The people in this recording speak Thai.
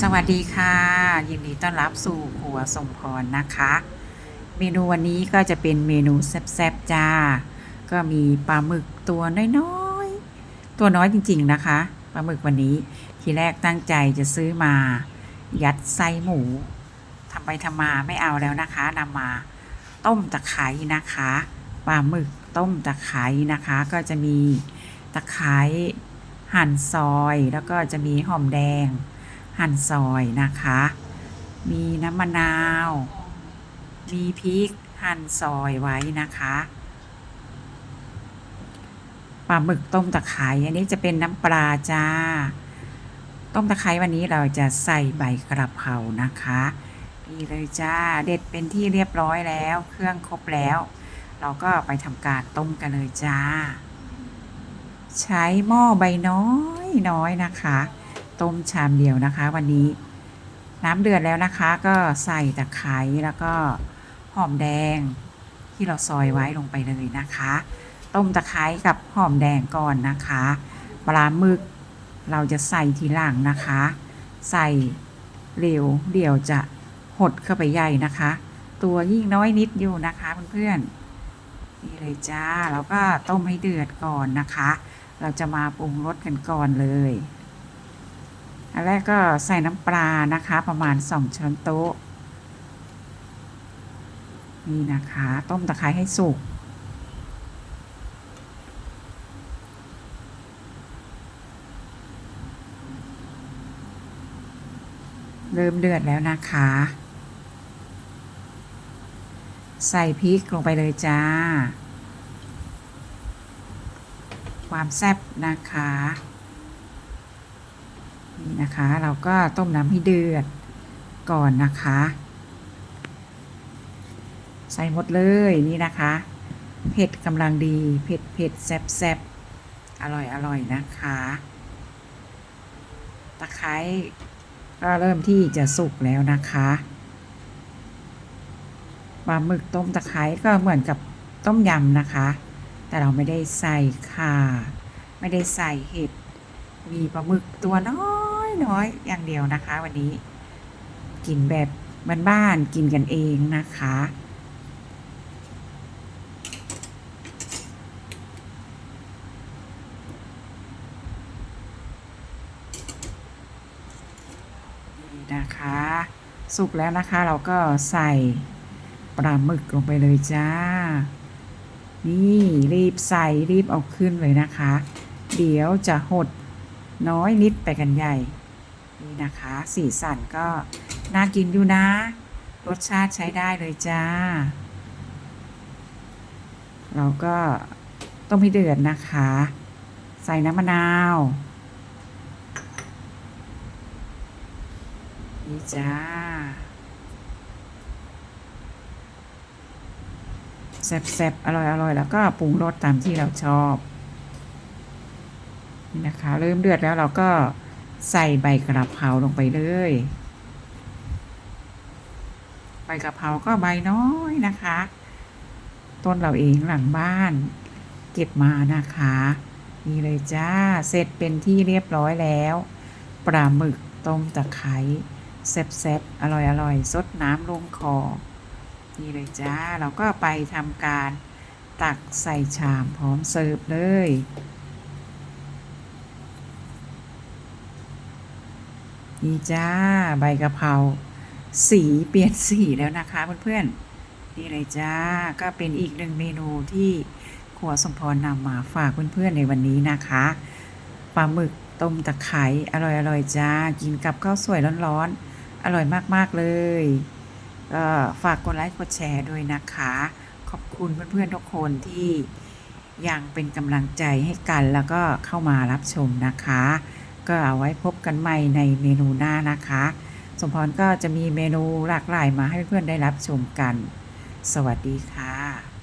สวัสดีค่ะ ยินดีต้อนรับสู่ครัวสมพรนะคะ เมนูวันนี้ก็จะเป็นเมนูแซ่บๆจ้า ก็มีปลาหมึกตัวน้อยๆ ตัวน้อยจริงๆนะคะปลาหมึกวันนี้ทีแรกตั้งใจจะซื้อมา ยัดไส้หมูทำไปทำมาไม่เอาแล้วนะคะนำมาต้มตะไคร้นะคะปลาหมึกต้มตะไคร้นะคะ ก็จะมีตะไคร้หั่นซอย แล้วก็จะมีหอมแดง หั่นซอยนะคะ มีน้ำมะนาว มีพริกหั่นซอยไว้นะคะปลาหมึกต้มตะไคร้อันนี้จะเป็นน้ำปลาจ้า ต้มตะไคร้วันนี้เราจะใส่ใบกระเพรานะคะนี่เลยจ้าเด็ดเป็นที่เรียบร้อยแล้ว เครื่องครบแล้ว เราก็ไปทำการต้มกันเลยจ้า ใช้หม้อใบน้อยน้อยนะคะ ต้มชามเดียวนะคะ วันนี้น้ำเดือดแล้วนะคะ ก็ใส่ตะไคร้แล้วก็หอมแดงที่เราซอยไว้ลงไปเลยนะคะ ต้มตะไคร้กับหอมแดงก่อนนะคะปลาหมึกเราจะใส่ทีหลังนะคะ ใส่เร็วเดี๋ยวจะหดเข้าไปใหญ่นะคะ ตัวยิ่งน้อยนิดอยู่นะคะเพื่อนๆนี่เลยจ้าเราก็ต้มให้เดือดก่อนนะคะ เราจะมาปรุงรสกันก่อนเลย อันแรกก็ใส่น้ำปลานะคะ ประมาณ 2 ช้อนโต๊ะ นี่นะคะ ต้มตะไคร้ให้สุก เริ่มเดือดแล้วนะคะ ใส่พริกลงไปเลยจ้า ความแซ่บนะคะ นี่นะคะ เราก็ต้มน้ำให้เดือดก่อนนะคะ ใส่หมดเลยนี่นะคะ เผ็ดกำลังดี เผ็ดเผ็ดแซ่บแซ่บอร่อยอร่อยนะคะ ตะไคร้ก็เริ่มที่จะสุกแล้วนะคะปลาหมึกต้มตะไคร้ก็เหมือนกับต้มยำนะคะ แต่เราไม่ได้ใส่ข่าไม่ได้ใส่เห็ด มีปลาหมึกตัวน้อย น้อยอย่างเดียวนะคะ วันนี้กินแบบบ้านๆกินกันเองนะคะนี่นะคะ สุกแล้วนะคะเราก็ใส่ปลาหมึกลงไปเลยจ้า นี่รีบใส่รีบเอาขึ้นเลยนะคะ เดี๋ยวจะหดน้อยนิดไปกันใหญ่ นี่นะคะ สีสันก็น่ากินอยู่นะ รสชาติใช้ได้เลยจ้า เราก็ต้มให้เดือดนะคะ ใส่น้ำมะนาวนี่จ้า แซ่บๆ อร่อยๆ แล้วก็ปรุงรสตามที่เราชอบ นี่นะคะ เริ่มเดือดแล้วเราก็ ใส่ใบกระเพราลงไปเลย ใบกระเพราก็ใบน้อยนะคะ ต้นเราเองหลังบ้าน เก็บมานะคะ นี่เลยจ้า เสร็จเป็นที่เรียบร้อยแล้ว ปลาหมึกต้มตะไคร้แซ่บๆ อร่อยๆซดน้ำลงคอ นี่เลยจ้า เราก็ไปทำการตักใส่ชามพร้อมเสิร์ฟเลย นี่จ้าใบกะเพราสีเปลี่ยนสีแล้วนะคะเพื่อนๆนี่เลยจ้าก็เป็นอีกหนึ่งเมนูที่ครัวสมพรนำมาฝากเพื่อนๆในวันนี้นะคะปลาหมึกต้มตะไคร้อร่อยๆจ้ากินกับข้าวสวยร้อนๆอร่อยมากๆเลยก็ฝากกดไลค์กดแชร์ด้วยนะคะ ขอบคุณเพื่อนๆทุกคนที่ยังเป็นกำลังใจให้กันแล้วก็เข้ามารับชมนะคะ ก็เอาไว้พบกันใหม่ในเมนูหน้านะคะ สมพรก็จะมีเมนูหลากหลายมาให้เพื่อนๆได้รับชมกัน สวัสดีค่ะ